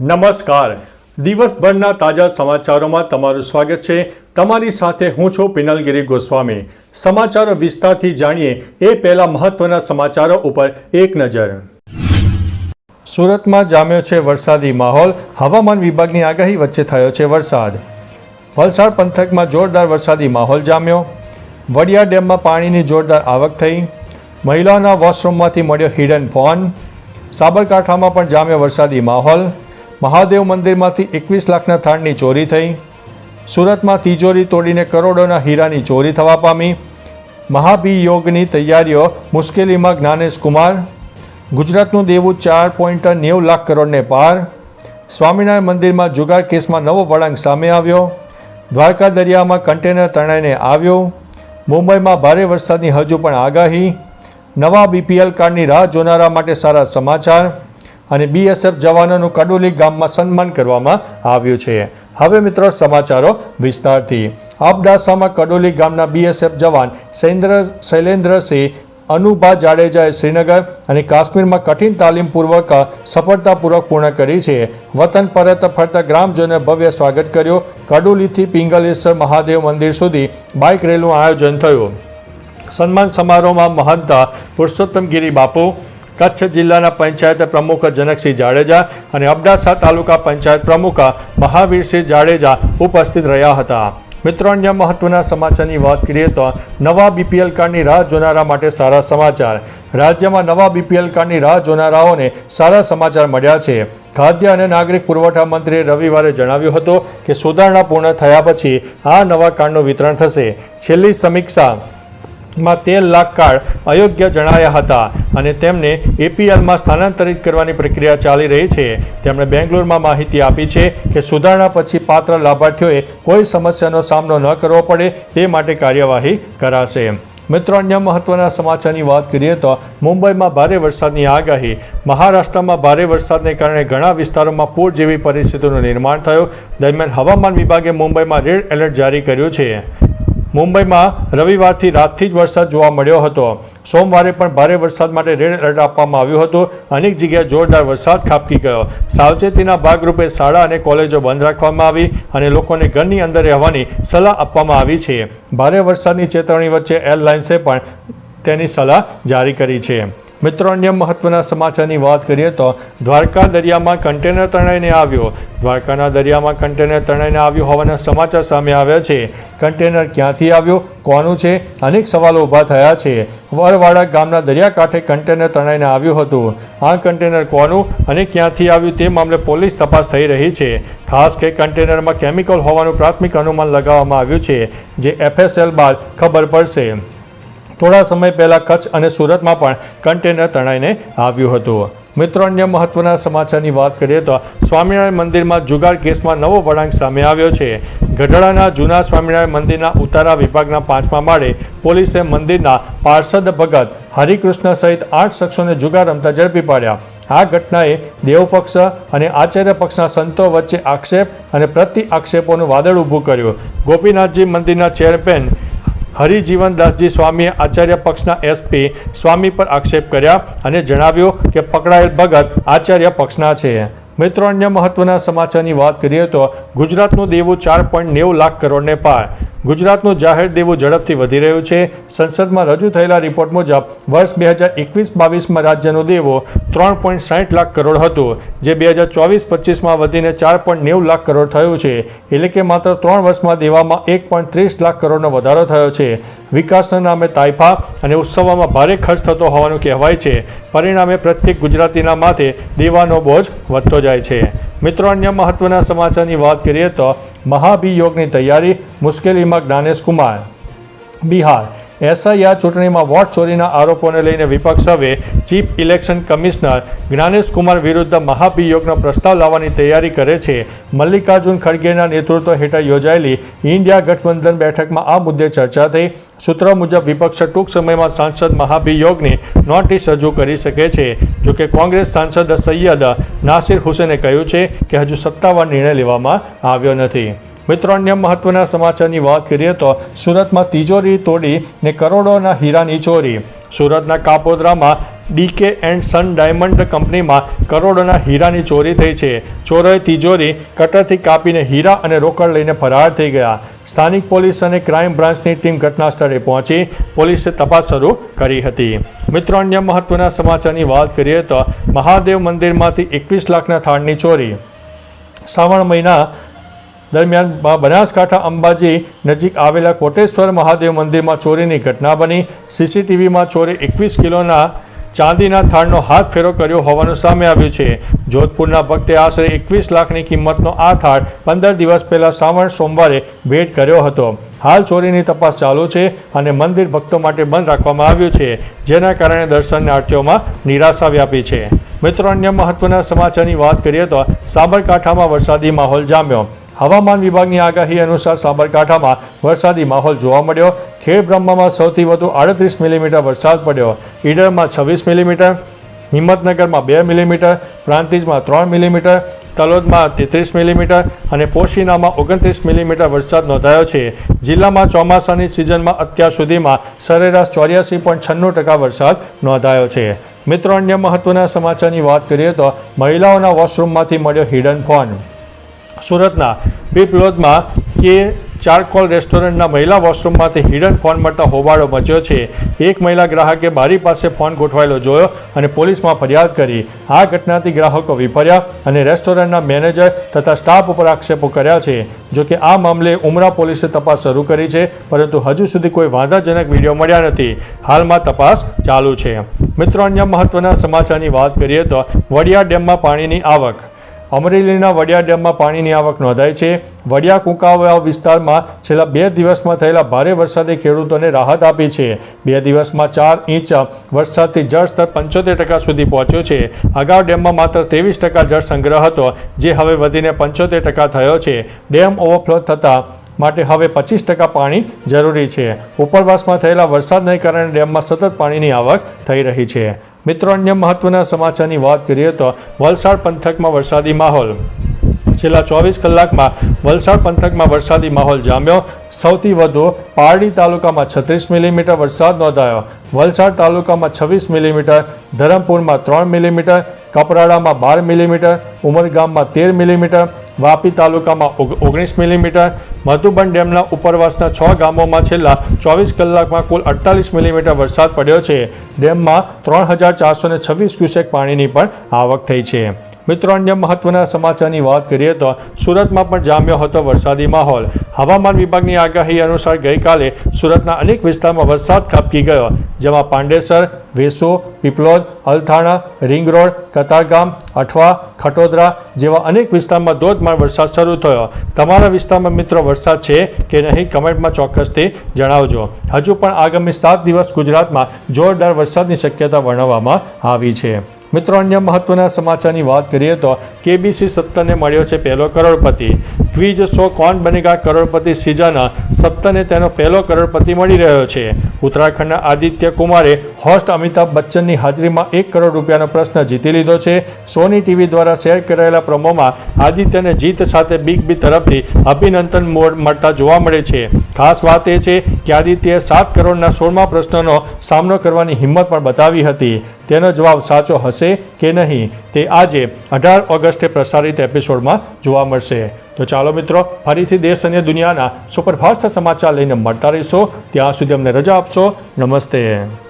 નમસ્કાર. દિવસભરના તાજા સમાચારોમાં તમારું સ્વાગત છે. તમારી સાથે હું છું પિનલગીરી ગોસ્વામી. સમાચારો વિસ્તારથી જાણીએ એ પહેલા મહત્વના સમાચારો ઉપર એક નજર. સુરતમાં જામ્યો છે વરસાદી માહોલ. હવામાન વિભાગની આગાહી વચ્ચે થયો છે વરસાદ. વલસાડ પંથકમાં જોરદાર વરસાદી માહોલ જામ્યો. વડિયા ડેમમાં પાણીની જોરદાર આવક થઈ. મહિલાઓના વોશરૂમમાંથી મળ્યો હિડન ફોન. સાબરકાંઠામાં પણ જામ્યો વરસાદી માહોલ. મહાદેવ મંદિરમાંથી એકવીસ લાખના થાળની ચોરી થઈ. સુરતમાં તિજોરી તોડીને કરોડોના હીરાની ચોરી થવા પામી. મહાભિયોગની તૈયારીઓ મુશ્કેલીમાં જ્ઞાનેશ કુમાર. ગુજરાતનું દેવું ચાર પોઈન્ટ નેવું લાખ કરોડને પાર. સ્વામિનારાયણ મંદિરમાં જુગાર કેસમાં નવો વળાંક સામે આવ્યો. દ્વારકા દરિયામાં કન્ટેનર તણાઈને આવ્યો. મુંબઈમાં ભારે વરસાદની હજુ પણ આગાહી. નવા બીપીએલ કાર્ડની રાહ જોનારા માટે સારા સમાચાર. અને બીએસએફ જવાનોનું કડોલી ગામમાં સન્માન કરવામાં આવ્યું છે. હવે મિત્રો સમાચારો વિસ્તારથી. અબડાસામાં કડોલી ગામના બીએસએફ જવાન શૈલેન્દ્ર શૈલેન્દ્રસિંહ, અનુભા જાડેજાએ શ્રીનગર અને કાશ્મીરમાં કઠિન તાલીમપૂર્વક સફળતાપૂર્વક પૂર્ણ કરી છે. વતન પરત ફરતા ગ્રામજનોએ ભવ્ય સ્વાગત કર્યું. કડોલીથી પિંગલેશ્વર મહાદેવ મંદિર સુધી બાઇક રેલીનું આયોજન થયું. સન્માન સમારોહમાં મહંતા પુરુષોત્તમગીરી બાપુ કચ્છ જિલ્લાના પંચાયત પ્રમુખ જનકસિંહ જાડેજા અને અબડાસા તાલુકા પંચાયત પ્રમુખ મહાવીરસિંહ જાડેજા ઉપસ્થિત રહ્યા હતા. મિત્રો, અન્ય મહત્વના સમાચારની વાત કરીએ તો નવા બીપીએલ કાર્ડની રાહ જોનારા માટે સારા સમાચાર. રાજ્યમાં નવા બીપીએલ કાર્ડની રાહ જોનારાઓને સારા સમાચાર મળ્યા છે. ખાદ્ય અને નાગરિક પુરવઠા મંત્રીએ રવિવારે જણાવ્યું હતું કે સુધારણા પૂર્ણ થયા પછી આ નવા કાર્ડનું વિતરણ થશે. છેલ્લી સમીક્ષા માં તેર લાખ કાર્ડ અયોગ્ય જણાયા હતા અને તેમને એપીએલમાં સ્થાનાંતરિત કરવાની પ્રક્રિયા ચાલી રહી છે. તેમણે બેંગ્લોરમાં માહિતી આપી છે કે સુધારણા પછી પાત્ર લાભાર્થીઓએ કોઈ સમસ્યાનો સામનો ન કરવો પડે તે માટે કાર્યવાહી કરાશે. મિત્રો, અન્ય મહત્વના સમાચારની વાત કરીએ તો મુંબઈમાં ભારે વરસાદની આગાહી. મહારાષ્ટ્રમાં ભારે વરસાદને કારણે ઘણા વિસ્તારોમાં પૂર જેવી પરિસ્થિતિનું નિર્માણ થયું. દરમિયાન હવામાન વિભાગે મુંબઈમાં રેડ એલર્ટ જારી કર્યું છે. મુંબઈમાં રવિવારથી રાતથી જ વરસાદ જોવા મળ્યો હતો. સોમવારે પણ ભારે વરસાદ માટે રેડ એલર્ટ આપવામાં આવ્યું હતું. અનેક જગ્યાએ જોરદાર વરસાદ ખાબકી ગયો. સાવચેતીના ભાગરૂપે શાળા અને કોલેજો બંધ રાખવામાં આવી અને લોકોને ઘરની અંદર રહેવાની સલાહ આપવામાં આવી છે. ભારે વરસાદની ચેતવણી વચ્ચે એરલાઇન્સે પણ તેની સલાહ જારી કરી છે. મિત્રો, અન્ય મહત્વના સમાચારની વાત કરીએ તો દ્વારકા દરિયામાં કન્ટેનર તણાઈને આવ્યો. દ્વારકાના દરિયામાં કન્ટેનર તણાઈને આવ્યું હોવાના સમાચાર સામે આવ્યા છે. કન્ટેનર ક્યાંથી આવ્યું? કોનું છે? અનેક સવાલો ઊભા થયા છે. વરવાડા ગામના દરિયાકાંઠે કન્ટેનર તણાઈને આવ્યું હતું. આ કન્ટેનર કોનું અને ક્યાંથી આવ્યું તે મામલે પોલીસ તપાસ થઈ રહી છે. ખાસ કે કન્ટેનરમાં કેમિકલ હોવાનું પ્રાથમિક અનુમાન લગાવવામાં આવ્યું છે, જે એફએસએલ બાદ ખબર પડશે. થોડા સમય પહેલાં કચ્છ અને સુરતમાં પણ કન્ટેનર તણાઈને આવ્યું હતું. મિત્રો, અન્ય મહત્વના સમાચારની વાત કરીએ તો સ્વામિનારાયણ મંદિરમાં જુગાર કેસમાં નવો વળાંક સામે આવ્યો છે. ગઢડાના જૂના સ્વામિનારાયણ મંદિરના ઉતારા વિભાગના પાંચમા માળે પોલીસે મંદિરના પાર્ષદ ભગત હરિકૃષ્ણ સહિત આઠ શખ્સોને જુગાર રમતા ઝડપી પાડ્યા. આ ઘટનાએ દેવપક્ષ અને આચાર્ય પક્ષના સંતો વચ્ચે આક્ષેપ અને પ્રતિ આક્ષેપોનું વાદળ ઊભું કર્યું. ગોપીનાથજી મંદિરના ચેરમેન હરિજીવનદાસજી સ્વામીએ આચાર્ય પક્ષના એસપી સ્વામી પર આક્ષેપ કર્યા અને જણાવ્યું કે પકડાયેલ ભગત આચાર્ય પક્ષના છે. મિત્રો, અન્ય મહત્વના સમાચારની વાત કરીએ તો ગુજરાતનું દેવું ચાર પોઈન્ટ નેવું લાખ કરોડને પાર. ગુજરાતનું જાહેર દેવું ઝડપથી વધી રહ્યું છે. સંસદમાં રજૂ થયેલા રિપોર્ટ મુજબ વર્ષ બે હજાર એકવીસ બાવીસમાં રાજ્યનો દેવો ત્રણ પોઈન્ટ સાઠ લાખ કરોડ હતો, જે બે હજાર ચોવીસ પચીસમાં વધીને ચાર પોઈન્ટ નેવું લાખ કરોડ થયું છે. એટલે કે માત્ર ત્રણ વર્ષમાં દેવામાં એક પોઈન્ટ ત્રીસ લાખ કરોડનો વધારો થયો છે. વિકાસના નામે તાઇફા અને ઉત્સવોમાં ભારે ખર્ચ થતો હોવાનું કહેવાય છે. પરિણામે પ્રત્યેક ગુજરાતીના માથે દેવાનો બોજ વધતો જાય છે. મિત્રો, અન્ય મહત્વના સમાચારની વાત કરીએ તો મહાભિયોગની તૈયારી મુશ્કેલીમાં જ્ઞાનેશ કુમાર. બિહાર એસઆઈઆર ચૂંટણીમાં વોટ ચોરીના આરોપોને લઈને વિપક્ષ હવે chief election commissioner Gyanesh Kumar વિરુદ્ધ મહાભિયોગનો પ્રસ્તાવ લાવવાની તૈયારી કરે છે. મલ્લિકાર્જુન ખડગેના નેતૃત્વ હેઠળ યોજાયેલી ઇન્ડિયા ગઠબંધન બેઠકમાં આ મુદ્દે ચર્ચા થઈ. સૂત્રો મુજબ વિપક્ષ ટૂંક સમયમાં સાંસદ મહાભિયોગની નોટિસ રજૂ કરી શકે છે. જોકે કોંગ્રેસ સાંસદ સૈયદ નાસિર હુસેને કહ્યું છે કે હજુ સત્તાવાર નિર્ણય લેવામાં આવ્યો નથી. મિત્રો, અન્ય મહત્વના સમાચારની વાત કરીએ તો સુરતમાં તિજોરી તોડી ને કરોડોના હીરાની ચોરી. સુરતના કાપોદરામાં ડીકે એન્ડ સન ડાયમંડ કંપનીમાં કરોડોના હીરાની ચોરી થઈ છે. ચોરોએ તિજોરી કટરથી કાપીને હીરા અને રોકડ લઈને ફરાર થઈ ગયા. સ્થાનિક પોલીસ અને ક્રાઇમ બ્રાન્ચની ટીમ ઘટના સ્થળે પહોંચી. પોલીસે તપાસ શરૂ કરી હતી. મિત્રો, અન્ય મહત્વના સમાચારની વાત કરીએ તો મહાદેવ મંદિરમાંથી એકવીસ લાખના થાળની ચોરી. શ્રાવણ મહિના દરમિયાન બનાસકાંઠા અંબાજી નજીક આવેલા કોટેશ્વર મહાદેવ મંદિરમાં ચોરીની ઘટના બની. સીસીટીવીમાં ચોરે એકવીસ કિલોના ચાંદીના થાળનો હાથ ફેરો કર્યો હોવાનું સામે આવ્યું છે. જોધપુરના ભક્તે આશરે એકવીસ લાખની કિંમતનો આ થાળ પંદર દિવસ પહેલાં શ્રાવણ સોમવારે ભેટ કર્યો હતો. હાલ ચોરીની તપાસ ચાલુ છે અને મંદિર ભક્તો માટે બંધ રાખવામાં આવ્યું છે, જેના કારણે દર્શનાર્થીઓમાં નિરાશા વ્યાપી છે. મિત્રો, અન્ય મહત્વના સમાચારની વાત કરીએ તો સાબરકાંઠામાં વરસાદી માહોલ જામ્યો. હવામાન વિભાગની આગાહી અનુસાર સાબરકાંઠામાં વરસાદી માહોલ જોવા મળ્યો. ખેડ બ્રહ્મામાં સૌથી વધુ આડત્રીસ મિલીમીટર વરસાદ પડ્યો. ઈડરમાં છવ્વીસ મિલીમીટર, હિંમતનગરમાં બે મિલીમીટર, પ્રાંતિજમાં ત્રણ મિલીમીટર, તલોદમાં તેત્રીસ મિલીમીટર અને પોશીનામાં ઓગણત્રીસ મિલીમીટર વરસાદ નોંધાયો છે. જિલ્લામાં ચોમાસાની સિઝનમાં અત્યાર સુધીમાં સરેરાશ ચોર્યાસી પોઈન્ટ છન્નું ટકા વરસાદ નોંધાયો છે. મિત્રો, અન્ય મહત્વના સમાચારની વાત કરીએ તો મહિલાઓના વોશરૂમમાંથી મળ્યો હિડન ફોન. સુરતના પીપલોદમાં કે ચારકોલ રેસ્ટોરન્ટના મહિલા વોશરૂમમાંથી હિડન ફોન મળતા હોબાળો મચ્યો છે. એક મહિલા ગ્રાહકે બારી પાસે ફોન ગોઠવાયેલો જોયો અને પોલીસમાં ફરિયાદ કરી. આ ઘટનાથી ગ્રાહકો વિફર્યા અને રેસ્ટોરન્ટના મેનેજર તથા સ્ટાફ ઉપર આક્ષેપો કર્યા છે. જોકે આ મામલે ઉમરા પોલીસે તપાસ શરૂ કરી છે, પરંતુ હજુ સુધી કોઈ વાંધાજનક વીડિયો મળ્યા નથી. હાલમાં તપાસ ચાલુ છે. મિત્રો, અન્ય મહત્વના સમાચારની વાત કરીએ તો વડિયા ડેમમાં પાણીની આવક અમરેલીના વડિયા ડેમમાં પાણીની આવક નોંધાઈ છે. વડિયા કુંકાવાવ વિસ્તારમાં છેલ્લા બે દિવસમાં થયેલા ભારે વરસાદે ખેડૂતોને રાહત આપી છે. બે દિવસમાં ચાર ઇંચ વરસાદથી જળસ્તર પંચોતેર ટકા સુધી પહોંચ્યું છે. અગાઉ ડેમમાં માત્ર ત્રેવીસ ટકા જળ સંગ્રહ હતો, જે હવે વધીને પંચોતેર ટકા થયો છે. ડેમ ઓવરફ્લો થતાં માટે હવે પચીસ ટકા પાણી જરૂરી છે. ઉપરવાસમાં થયેલા વરસાદને કારણે ડેમમાં સતત પાણીની આવક થઈ રહી છે. મિત્રો, અન્ય મહત્વના સમાચારની વાત કરીએ તો વલસાડ પંથકમાં વરસાદી માહોલ. છેલ્લા ચોવીસ કલાકમાં વલસાડ પંથકમાં વરસાદી માહોલ જામ્યો. સૌથી વધુ પારડી તાલુકામાં છત્રીસ મિલીમીટર વરસાદ નોંધાયો. વલસાડ તાલુકામાં છવ્વીસ મિલીમીટર, ધરમપુરમાં ત્રણ મિલીમીટર, કપરાડામાં બાર મિલીમીટર, ઉમરગામમાં તેર મિલીમીટર વાપી તાલુકામાં ઓગણીસ મિલીમીટર, મધુબન ડેમના ઉપરવાસના છ ગામોમાં છેલ્લા ચોવીસ કલાકમાં કુલ અડતાલીસ મિલીમીટર વરસાદ પડ્યો છે. ડેમમાં ત્રણ હજાર ચારસો ને છવ્વીસ ક્યુસેક પાણીની પણ આવક થઈ છે. મિત્રો, અન્ય મહત્વના સમાચારની વાત કરીએ તો સુરતમાં પણ જામ્યો હતો વરસાદી માહોલ. હવામાન વિભાગની આગાહી અનુસાર ગઈકાલે સુરતના અનેક વિસ્તારમાં વરસાદ ખાબકી ગયો, જેમાં પાંડેસર, વેસો, પીપલોદ, અલથાણા રિંગ રોડ કતારગામ, અઠવા, ખટોદરા જેવા અનેક વિસ્તારમાં ધોધમાર વરસાદ શરૂ થયો. તમારા વિસ્તારમાં મિત્રો વરસાદ છે કે નહીં કમેન્ટમાં ચોક્કસથી જણાવજો. હજુ પણ આગામી સાત દિવસ ગુજરાતમાં જોરદાર વરસાદની શક્યતા વર્ણવવામાં આવી છે. મિત્રો, અન્ય મહત્વના સમાચારની વાત કરીએ તો કેબીસી સત્તરને મળ્યો છે પહેલો કરોડપતિ. ક્વિઝ શો કોણ બનેગા કરોડપતિ સિઝન? સત્તરને તેનો પહેલો કરોડપતિ મળી રહ્યો છે. ઉત્તરાખંડના આદિત્ય કુમારે હોસ્ટ અમિતાભ બચ્ચનની હાજરીમાં એક કરોડ રૂપિયાનો પ્રશ્ન જીતી લીધો છે. સોની ટીવી દ્વારા શેર કરાયેલા પ્રમોમાં આદિત્યને જીત સાથે બિગ બી તરફથી અભિનંદન મળતા જોવા મળે છે. ખાસ વાત એ છે કે આદિત્યએ સાત કરોડના સોળમા પ્રશ્નનો સામનો કરવાની હિંમત પણ બતાવી હતી. તેનો જવાબ સાચો હશે કે નહીં તે આજે અઢાર ઓગસ્ટે પ્રસારિત એપિસોડમાં જોવા મળશે. તો ચાલો મિત્રો, ફરીથી દેશ અને દુનિયાના સુપરફાસ્ટ સમાચાર લઈને મળતા રહીશો. ત્યાં સુધી અમને રજા આપશો. નમસ્તે.